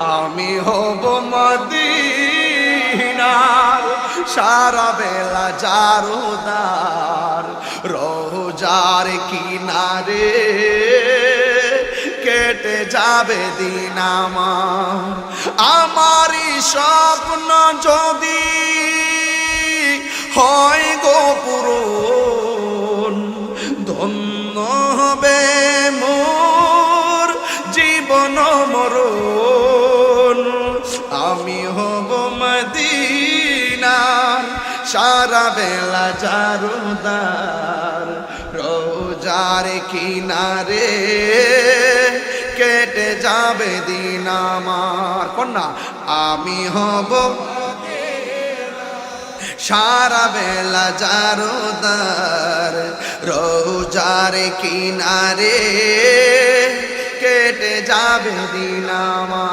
আমি হব মদিনার সারা বেলা জারোদার। রোজার কিনারে কেটে যাবে দিন আমার। আমারই স্বপ্ন যদি হয় গোপুরন ধন্য হবে মোর জীবন আমি হব মদিনার সারা বেলা জারুদার রোজার কিনারে কেটে যাবে দিন আমার। কন্যা, আমি হব সারা বেলা জারোদার রোজার কিনারে কেটে যাবে দিন আমার।